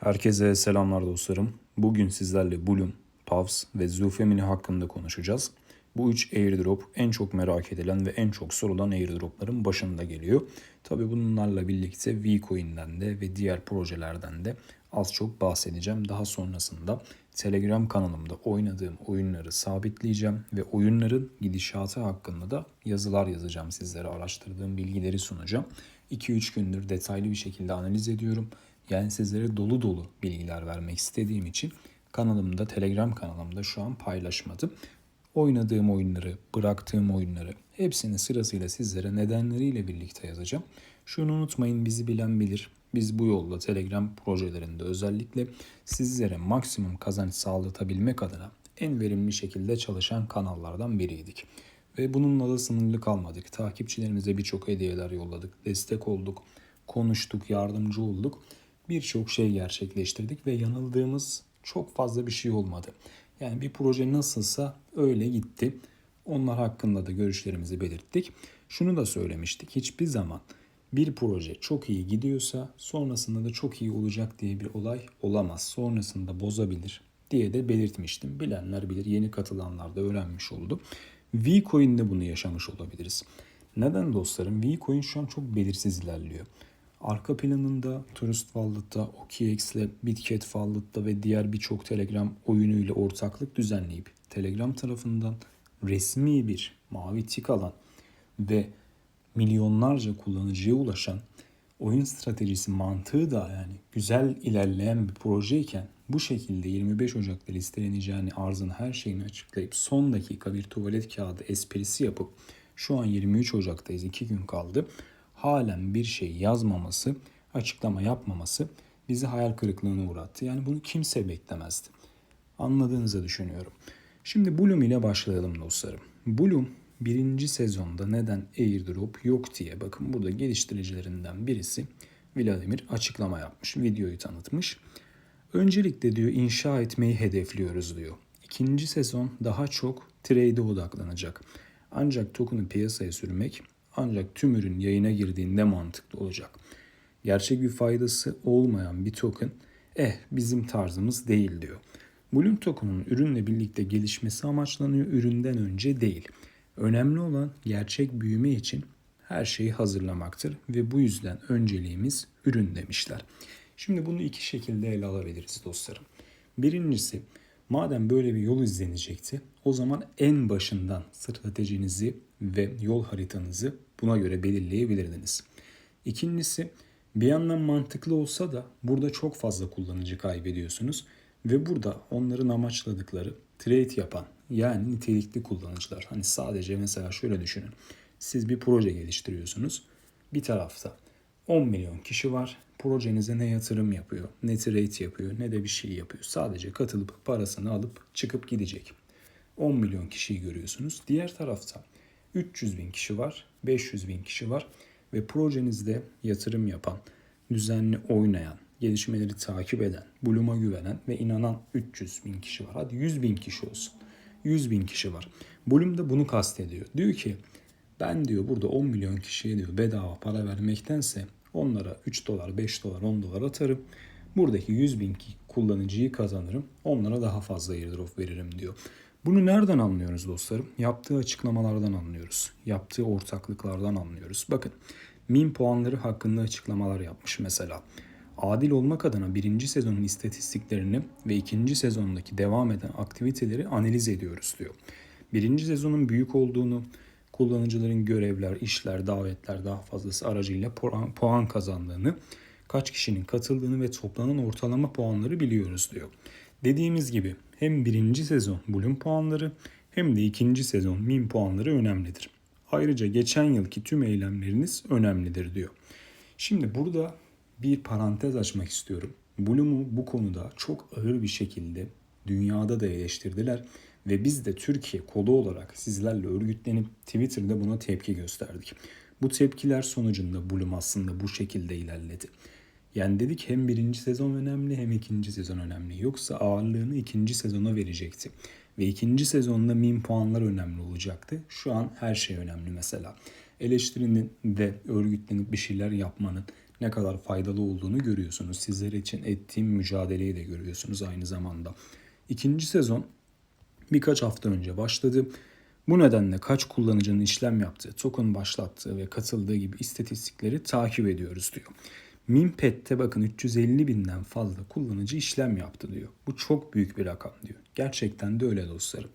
Herkese selamlar dostlarım. Bugün sizlerle Bloom, Pavs ve Zufemini hakkında konuşacağız. Bu üç airdrop en çok merak edilen ve en çok sorulan airdropların başında geliyor. Tabi bunlarla birlikte Vcoin'den de ve diğer projelerden de az çok bahsedeceğim. Daha sonrasında Telegram kanalımda oynadığım oyunları sabitleyeceğim ve oyunların gidişatı hakkında da yazılar yazacağım sizlere. Araştırdığım bilgileri sunacağım. 2-3 gündür detaylı bir şekilde analiz ediyorum. Yani sizlere dolu dolu bilgiler vermek istediğim için kanalımda, Telegram kanalımda şu an paylaşmadım. Oynadığım oyunları, bıraktığım oyunları hepsini sırasıyla sizlere nedenleriyle birlikte yazacağım. Şunu unutmayın bizi bilen bilir. Biz bu yolda Telegram projelerinde özellikle sizlere maksimum kazanç sağlatabilmek adına en verimli şekilde çalışan kanallardan biriydik. Ve bununla da sınırlı kalmadık. Takipçilerimize birçok hediyeler yolladık, destek olduk, konuştuk, yardımcı olduk. Birçok şey gerçekleştirdik ve yanıldığımız çok fazla bir şey olmadı. Yani bir proje nasılsa öyle gitti. Onlar hakkında da görüşlerimizi belirttik. Şunu da söylemiştik. Hiçbir zaman bir proje çok iyi gidiyorsa sonrasında da çok iyi olacak diye bir olay olamaz. Sonrasında bozabilir diye de belirtmiştim. Bilenler bilir, yeni katılanlar da öğrenmiş oldu. Vcoin'de bunu yaşamış olabiliriz. Neden dostlarım? Vcoin şu an çok belirsiz ilerliyor. Arka planında Trust Wallet'ta, OKX ile Bitget Wallet'ta ve diğer birçok Telegram oyunuyla ortaklık düzenleyip Telegram tarafından resmi bir mavi tik alan ve milyonlarca kullanıcıya ulaşan oyun stratejisi mantığı da yani güzel ilerleyen bir projeyken bu şekilde 25 Ocak'ta listeleneceğini arzın her şeyini açıklayıp son dakika bir tuvalet kağıdı esprisi yapıp şu an 23 Ocak'tayız 2 gün kaldı. Halen bir şey yazmaması, açıklama yapmaması bizi hayal kırıklığına uğrattı. Yani bunu kimse beklemezdi. Anladığınızı düşünüyorum. Şimdi Bloom ile başlayalım dostlarım. Bloom birinci sezonda neden airdrop yok diye bakın burada geliştiricilerinden birisi Vladimir açıklama yapmış. Videoyu tanıtmış. Öncelikle diyor inşa etmeyi hedefliyoruz diyor. İkinci sezon daha çok trade'e odaklanacak. Ancak token'ı piyasaya sürmek ancak tüm ürün yayına girdiğinde mantıklı olacak. Gerçek bir faydası olmayan bir token eh bizim tarzımız değil diyor. Bloom token'ın ürünle birlikte gelişmesi amaçlanıyor üründen önce değil. Önemli olan gerçek büyüme için her şeyi hazırlamaktır ve bu yüzden önceliğimiz ürün demişler. Şimdi bunu iki şekilde ele alabiliriz dostlarım. Birincisi madem böyle bir yol izlenecekti o zaman en başından stratejinizi ve yol haritanızı buna göre belirleyebilirdiniz. İkincisi bir yandan mantıklı olsa da burada çok fazla kullanıcı kaybediyorsunuz ve burada onların amaçladıkları trade yapan yani nitelikli kullanıcılar. Hani sadece mesela şöyle düşünün. Siz bir proje geliştiriyorsunuz. Bir tarafta 10 milyon kişi var. Projenize ne yatırım yapıyor, ne trade yapıyor, ne de bir şey yapıyor. Sadece katılıp parasını alıp çıkıp gidecek. 10 milyon kişiyi görüyorsunuz. Diğer tarafta 300 bin kişi var, 500 bin kişi var ve projenizde yatırım yapan, düzenli oynayan, gelişmeleri takip eden, Bloom'a güvenen ve inanan 300 bin kişi var. Hadi 100 bin kişi olsun. 100 bin kişi var. Bloom da bunu kastediyor. Diyor ki ben diyor burada 10 milyon kişiye diyor bedava para vermektense onlara 3 dolar, 5 dolar, 10 dolar atarım. Buradaki 100 bin kullanıcıyı kazanırım. Onlara daha fazla airdrop veririm diyor. Bunu nereden anlıyoruz dostlarım? Yaptığı açıklamalardan anlıyoruz. Yaptığı ortaklıklardan anlıyoruz. Bakın min puanları hakkında açıklamalar yapmış mesela. Adil olmak adına birinci sezonun istatistiklerini ve ikinci sezondaki devam eden aktiviteleri analiz ediyoruz diyor. Birinci sezonun büyük olduğunu, kullanıcıların görevler, işler, davetler daha fazlası aracıyla puan, puan kazandığını, kaç kişinin katıldığını ve toplanan ortalama puanları biliyoruz diyor. Dediğimiz gibi hem birinci sezon Bloom puanları hem de ikinci sezon min puanları önemlidir. Ayrıca geçen yılki tüm eylemleriniz önemlidir diyor. Şimdi burada bir parantez açmak istiyorum. Bloom'u bu konuda çok ağır bir şekilde dünyada da eleştirdiler ve biz de Türkiye kolu olarak sizlerle örgütlenip Twitter'da buna tepki gösterdik. Bu tepkiler sonucunda Bloom aslında bu şekilde ilerledi. Yani dedik hem birinci sezon önemli hem ikinci sezon önemli. Yoksa ağırlığını ikinci sezona verecekti. Ve ikinci sezonda min puanlar önemli olacaktı. Şu an her şey önemli mesela. Eleştirinin ve örgütlenip bir şeyler yapmanın ne kadar faydalı olduğunu görüyorsunuz. Sizler için ettiğim mücadeleyi de görüyorsunuz aynı zamanda. İkinci sezon birkaç hafta önce başladı. Bu nedenle kaç kullanıcının işlem yaptığı, token başlattığı ve katıldığı gibi istatistikleri takip ediyoruz diyor. Minpet'te bakın 350 binden fazla kullanıcı işlem yaptı diyor. Bu çok büyük bir rakam diyor. Gerçekten de öyle dostlarım.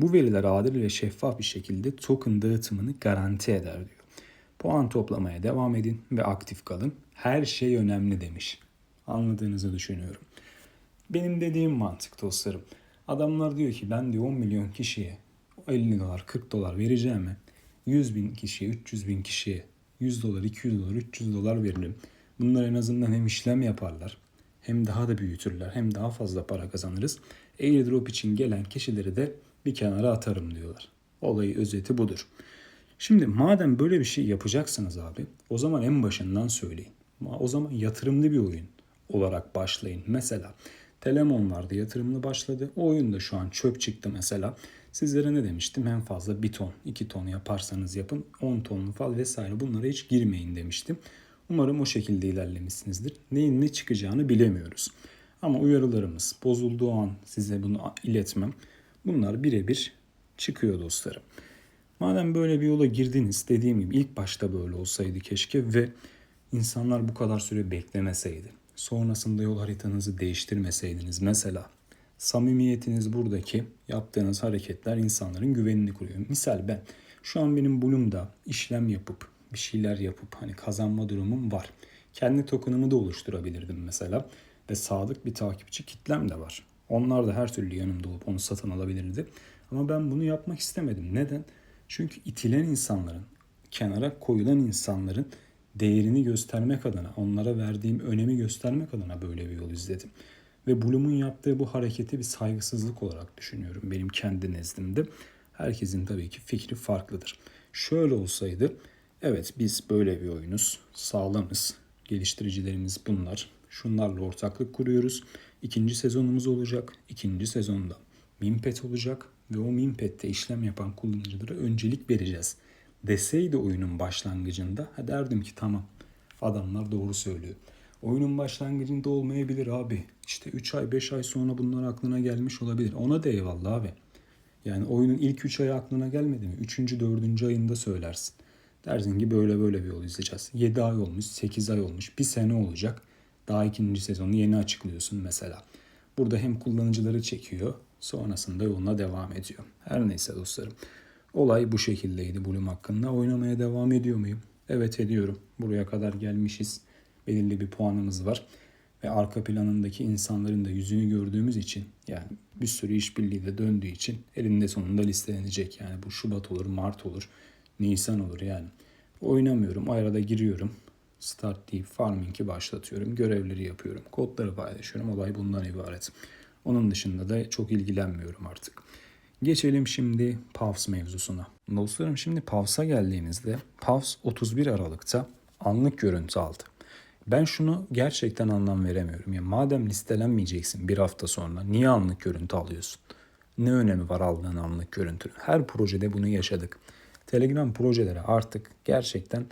Bu veriler adil ve şeffaf bir şekilde token dağıtımını garanti eder diyor. Puan toplamaya devam edin ve aktif kalın. Her şey önemli demiş. Anladığınızı düşünüyorum. Benim dediğim mantık dostlarım. Adamlar diyor ki ben diyor 10 milyon kişiye 50 dolar 40 dolar vereceğime 100 bin kişiye 300 bin kişiye 100 dolar 200 dolar 300 dolar veririm. Bunlar en azından hem işlem yaparlar hem daha da büyütürler hem daha fazla para kazanırız. Airdrop için gelen kişileri de bir kenara atarım diyorlar. Olayı özeti budur. Şimdi madem böyle bir şey yapacaksınız abi o zaman en başından söyleyin. O zaman yatırımlı bir oyun olarak başlayın. Mesela Telemon vardı yatırımlı başladı. O oyun da şu an çöp çıktı mesela. Sizlere ne demiştim? En fazla 1 ton, 2 ton yaparsanız yapın. 10 tonlu fal vesaire bunlara hiç girmeyin demiştim. Umarım o şekilde ilerlemişsinizdir. Neyin ne çıkacağını bilemiyoruz. Ama uyarılarımız bozulduğu an size bunu iletmem. Bunlar birebir çıkıyor dostlarım. Madem böyle bir yola girdiniz dediğim gibi ilk başta böyle olsaydı keşke ve insanlar bu kadar süre beklemeseydi. Sonrasında yol haritanızı değiştirmeseydiniz mesela. Samimiyetiniz buradaki yaptığınız hareketler insanların güvenini kuruyor. Misal ben şu an benim Bloom'da işlem yapıp bir şeyler yapıp hani kazanma durumum var. Kendi token'ımı da oluşturabilirdim mesela ve sadık bir takipçi kitlem de var. Onlar da her türlü yanımda olup onu satın alabilirdi. Ama ben bunu yapmak istemedim. Neden? Çünkü itilen insanların, kenara koyulan insanların değerini göstermek adına, onlara verdiğim önemi göstermek adına böyle bir yol izledim. Ve Bloom'un yaptığı bu hareketi bir saygısızlık olarak düşünüyorum benim kendi nezdimde. Herkesin tabii ki fikri farklıdır. Şöyle olsaydı, evet biz böyle bir oyunuz, sağlamız, geliştiricilerimiz bunlar. Şunlarla ortaklık kuruyoruz. İkinci sezonumuz olacak. İkinci sezonda Minpet olacak ve o Minpet'te işlem yapan kullanıcılara öncelik vereceğiz deseydi oyunun başlangıcında ha derdim ki tamam adamlar doğru söylüyor. Oyunun başlangıcında olmayabilir abi. İşte 3 ay 5 ay sonra bunlar aklına gelmiş olabilir. Ona da eyvallah abi. Yani oyunun ilk 3 ayı aklına gelmedi mi? 3. 4. ayında söylersin. Dersin ki böyle böyle bir yol izleyeceğiz. 7 ay olmuş, 8 ay olmuş, bir sene olacak. Daha ikinci sezonu yeni açıklıyorsun mesela. Burada hem kullanıcıları çekiyor, sonrasında yoluna devam ediyor. Her neyse dostlarım. Olay bu şekildeydi Bloom hakkında. Oynamaya devam ediyor muyum? Evet ediyorum. Buraya kadar gelmişiz. Belirli bir puanımız var. Ve arka planındaki insanların da yüzünü gördüğümüz için yani bir sürü işbirliği de döndüğü için elinde sonunda listelenecek. Yani bu Şubat olur, Mart olur, Nisan olur yani. Oynamıyorum. Arada giriyorum. Start deyip farming'i başlatıyorum. Görevleri yapıyorum. Kodları paylaşıyorum. Olay bundan ibaret. Onun dışında da çok ilgilenmiyorum artık. Geçelim şimdi Pavs mevzusuna. Dostlarım şimdi Pavs'a geldiğimizde Pavs 31 Aralık'ta anlık görüntü aldı. Ben şunu gerçekten anlam veremiyorum. Ya madem listelenmeyeceksin bir hafta sonra niye anlık görüntü alıyorsun? Ne önemi var aldığın anlık görüntünün? Her projede bunu yaşadık. Telegram projeleri artık gerçekten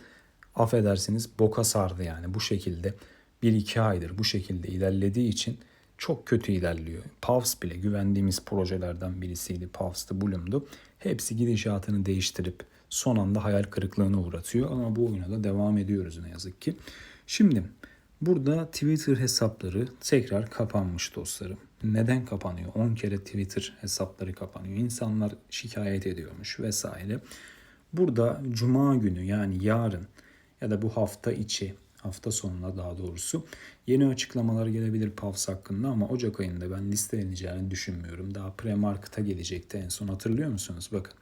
affedersiniz boka sardı yani bu şekilde. Bir iki aydır bu şekilde ilerlediği için çok kötü ilerliyor. Pavs bile güvendiğimiz projelerden birisiydi. Pavs'tı, Bloom'du. Hepsi gidişatını değiştirip son anda hayal kırıklığına uğratıyor. Ama bu oyuna da devam ediyoruz ne yazık ki. Şimdi burada Twitter hesapları tekrar kapanmış dostlarım. Neden kapanıyor? 10 kere Twitter hesapları kapanıyor. İnsanlar şikayet ediyormuş vesaire. Burada cuma günü yani yarın ya da bu hafta içi hafta sonuna daha doğrusu yeni açıklamalar gelebilir Pavs hakkında ama Ocak ayında ben listeleneceğini düşünmüyorum. Daha pre-market'a gelecekti en son hatırlıyor musunuz? Bakın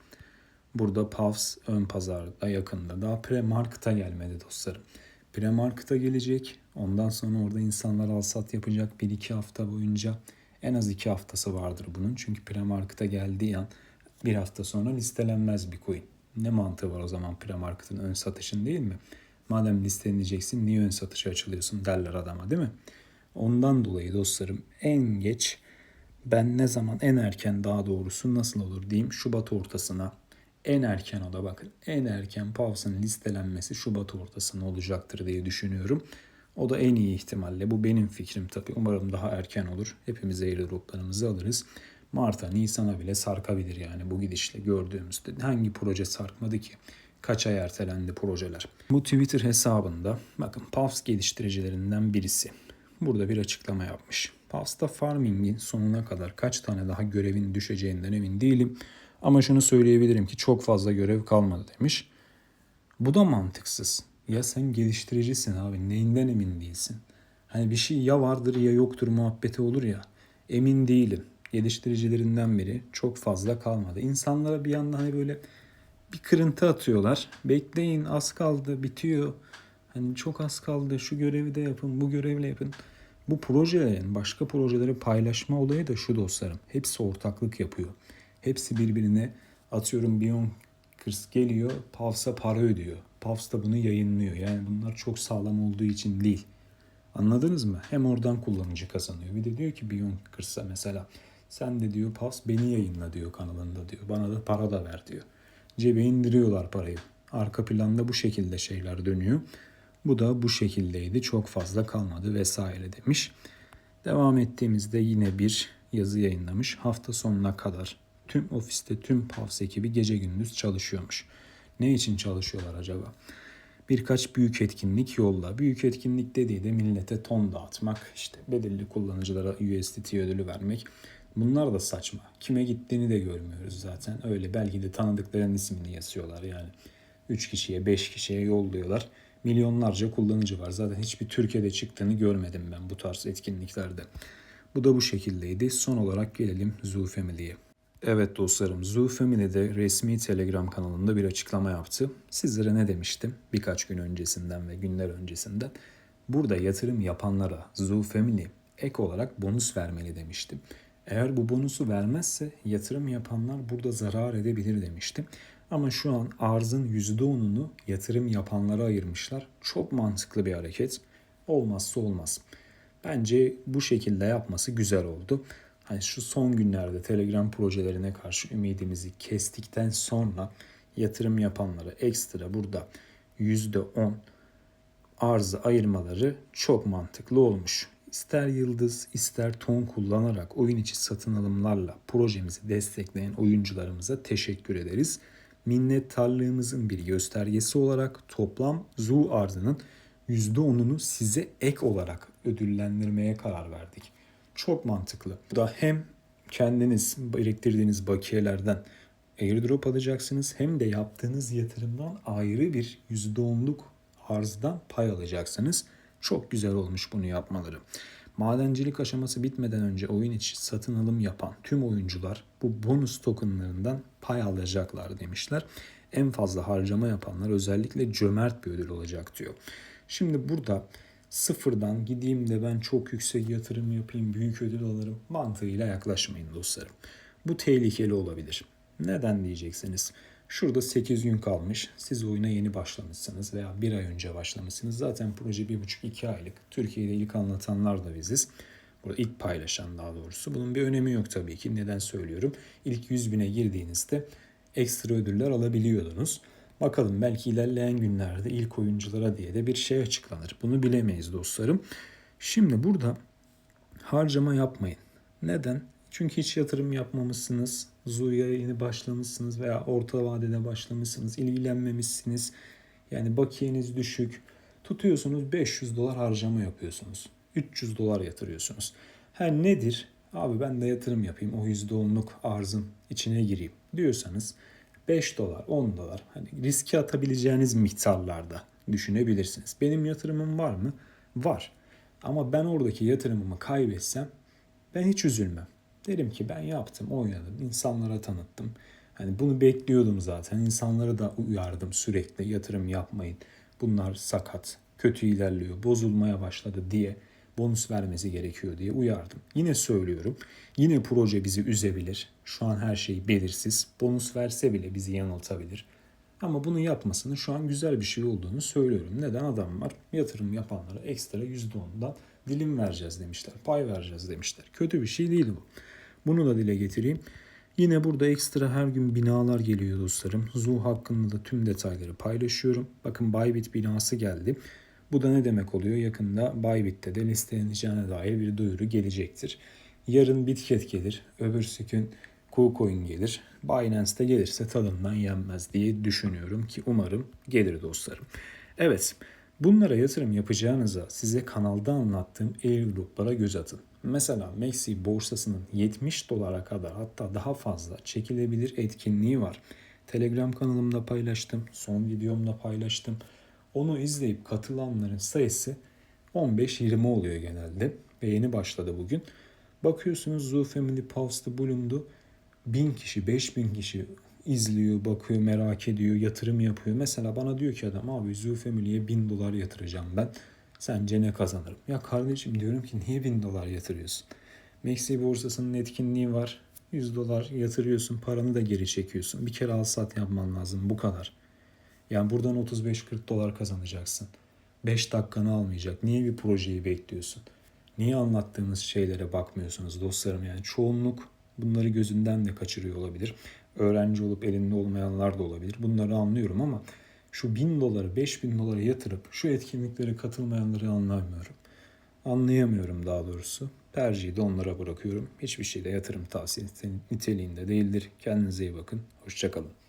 burada Pavs ön pazarda yakında. Daha pre-market'a gelmedi dostlarım. Pre-market'a gelecek. Ondan sonra orada insanlar al sat yapacak 1-2 hafta boyunca. En az 2 haftası vardır bunun. Çünkü pre-market'a geldiği an bir hafta sonra listelenmez bir coin. Ne mantığı var o zaman pre-market'ın ön satışın değil mi? Madem listeleneceksin niye ön satışa açılıyorsun derler adama değil mi? Ondan dolayı dostlarım en geç ben ne zaman en erken daha doğrusu nasıl olur diyeyim Şubat ortasına En erken o da bakın. En erken Pavs'ın listelenmesi Şubat ortasında olacaktır diye düşünüyorum. O da en iyi ihtimalle. Bu benim fikrim tabii. Umarım daha erken olur. Hepimiz airdroplarımızı alırız. Mart'a, Nisan'a bile sarkabilir yani bu gidişle gördüğümüzde. Hangi proje sarkmadı ki? Kaç ay ertelendi projeler? Bu Twitter hesabında bakın Pavs geliştiricilerinden birisi. Burada bir açıklama yapmış. Pavs'ta farming'in sonuna kadar kaç tane daha görevin düşeceğinden emin değilim. Ama şunu söyleyebilirim ki çok fazla görev kalmadı demiş. Bu da mantıksız. Ya sen geliştiricisin abi neyinden emin değilsin? Hani bir şey ya vardır ya yoktur muhabbeti olur ya. Emin değilim. Geliştiricilerinden biri çok fazla kalmadı. İnsanlara bir yandan hani böyle bir kırıntı atıyorlar. Bekleyin az kaldı bitiyor. Hani çok az kaldı şu görevi de yapın bu görevle yapın. Bu projelerin başka projeleri paylaşma olayı da şu dostlarım. Hepsi ortaklık yapıyor. Hepsi birbirine atıyorum Beyond Kırs geliyor Pavs'a para ödüyor. Pavs da bunu yayınlıyor. Yani bunlar çok sağlam olduğu için değil. Anladınız mı? Hem oradan kullanıcı kazanıyor. Bir de diyor ki Beyond Kırs'a mesela sen de diyor Pavs beni yayınla diyor kanalında diyor. Bana da para da ver diyor. Cebe indiriyorlar parayı. Arka planda bu şekilde şeyler dönüyor. Bu da bu şekildeydi. Çok fazla kalmadı vesaire demiş. Devam ettiğimizde yine bir yazı yayınlamış. Hafta sonuna kadar tüm ofiste tüm Pavs ekibi gece gündüz çalışıyormuş. Ne için çalışıyorlar acaba? Birkaç büyük etkinlik yolla. Büyük etkinlik dediği de millete ton dağıtmak, işte belirli kullanıcılara USDT ödülü vermek. Bunlar da saçma. Kime gittiğini de görmüyoruz zaten. Öyle belki de tanıdıkların ismini yazıyorlar yani. 3 kişiye 5 kişiye yolluyorlar. Milyonlarca kullanıcı var. Zaten hiçbir Türkiye'de çıktığını görmedim ben bu tarz etkinliklerde. Bu da bu şekildeydi. Son olarak gelelim Zoo Family'ye. Evet dostlarım Zoo Family'de resmi Telegram kanalında bir açıklama yaptı. Sizlere ne demiştim birkaç gün öncesinden ve günler öncesinden? Burada yatırım yapanlara Zoo Family ek olarak bonus vermeli demiştim. Eğer bu bonusu vermezse yatırım yapanlar burada zarar edebilir demiştim. Ama şu an arzın %10'unu yatırım yapanlara ayırmışlar. Çok mantıklı bir hareket. Olmazsa olmaz. Bence bu şekilde yapması güzel oldu. Hani şu son günlerde Telegram projelerine karşı ümidimizi kestikten sonra yatırım yapanlara ekstra burada %10 arzı ayırmaları çok mantıklı olmuş. İster yıldız ister ton kullanarak oyun içi satın alımlarla projemizi destekleyen oyuncularımıza teşekkür ederiz. Minnettarlığımızın bir göstergesi olarak toplam zoo arzının %10'unu size ek olarak ödüllendirmeye karar verdik. Çok mantıklı. Bu da hem kendiniz biriktirdiğiniz bakiyelerden airdrop alacaksınız hem de yaptığınız yatırımdan ayrı bir %10'luk arzdan pay alacaksınız. Çok güzel olmuş bunu yapmaları. Madencilik aşaması bitmeden önce oyun içi satın alım yapan tüm oyuncular bu bonus tokenlarından pay alacaklar demişler. En fazla harcama yapanlar özellikle cömert bir ödül olacak diyor. Şimdi burada sıfırdan gideyim de ben çok yüksek yatırım yapayım, büyük ödül alırım mantığıyla yaklaşmayın dostlarım. Bu tehlikeli olabilir. Neden diyeceksiniz? Şurada 8 gün kalmış. Siz oyuna yeni başlamışsınız veya bir ay önce başlamışsınız. Zaten proje 1,5-2 aylık. Türkiye'de ilk anlatanlar da biziz. Burada ilk paylaşan daha doğrusu. Bunun bir önemi yok tabii ki. Neden söylüyorum? İlk 100 bine girdiğinizde ekstra ödüller alabiliyordunuz. Bakalım belki ilerleyen günlerde ilk oyunculara diye de bir şey açıklanır. Bunu bilemeyiz dostlarım. Şimdi burada harcama yapmayın. Neden? Çünkü hiç yatırım yapmamışsınız. Zu'ya yeni başlamışsınız veya orta vadede başlamışsınız. ilgilenmemişsiniz. Yani bakiyeniz düşük. Tutuyorsunuz 500 dolar harcama yapıyorsunuz. 300 dolar yatırıyorsunuz. Her nedir? Abi ben de yatırım yapayım. O %10'luk arzın içine gireyim diyorsanız 5 dolar, 10 dolar hani riske atabileceğiniz miktarlarda düşünebilirsiniz. Benim yatırımım var mı? Var. Ama ben oradaki yatırımımı kaybetsem ben hiç üzülmem. Derim ki ben yaptım, oynadım, insanlara tanıttım. Hani bunu bekliyordum zaten. İnsanları da uyardım sürekli yatırım yapmayın. Bunlar sakat, kötü ilerliyor, bozulmaya başladı diye bonus vermesi gerekiyor diye uyardım. Yine söylüyorum. Yine proje bizi üzebilir. Şu an her şey belirsiz. Bonus verse bile bizi yanıltabilir. Ama bunu yapmasının şu an güzel bir şey olduğunu söylüyorum. Neden adamlar yatırım yapanlara ekstra %10'dan dilim vereceğiz demişler. Pay vereceğiz demişler. Kötü bir şey değil bu. Bunu da dile getireyim. Yine burada ekstra her gün binalar geliyor dostlarım. Zoo hakkında da tüm detayları paylaşıyorum. Bakın Bybit binası geldi. Bu da ne demek oluyor? Yakında Bybit'te de listeleneceğine dair bir duyuru gelecektir. Yarın Bitget gelir. Öbürsü gün KuCoin gelir. Binance'de gelirse tadından yenmez diye düşünüyorum ki umarım gelir dostlarım. Evet, bunlara yatırım yapacağınıza size kanalda anlattığım airdroplara göz atın. Mesela Maxi borsasının 70 dolara kadar hatta daha fazla çekilebilir etkinliği var. Telegram kanalımda paylaştım, son videomda paylaştım. Onu izleyip katılanların sayısı 15-20 oluyor genelde ve yeni başladı bugün. Bakıyorsunuz Zoo Family Pulse'da bulundu. 1000 kişi, 5000 kişi izliyor, bakıyor, merak ediyor, yatırım yapıyor. Mesela bana diyor ki adam abi Family'ye 1000 dolar yatıracağım ben. Sence ne kazanırım? Ya kardeşim diyorum ki niye 1000 dolar yatırıyorsun? Maxi borsasının etkinliği var. 100 dolar yatırıyorsun, paranı da geri çekiyorsun. Bir kere al sat yapman lazım bu kadar. Yani buradan 35-40 dolar kazanacaksın. 5 dakikanı almayacak. Niye bir projeyi bekliyorsun? Niye anlattığımız şeylere bakmıyorsunuz dostlarım? Yani çoğunluk bunları gözünden de kaçırıyor olabilir. Öğrenci olup elinde olmayanlar da olabilir. Bunları anlıyorum ama şu 1000 doları 5000 dolara yatırıp şu etkinliklere katılmayanları anlamıyorum. Anlayamıyorum daha doğrusu. Tercihi de onlara bırakıyorum. Hiçbir şeyde yatırım tavsiyesi niteliğinde değildir. Kendinize iyi bakın. Hoşçakalın.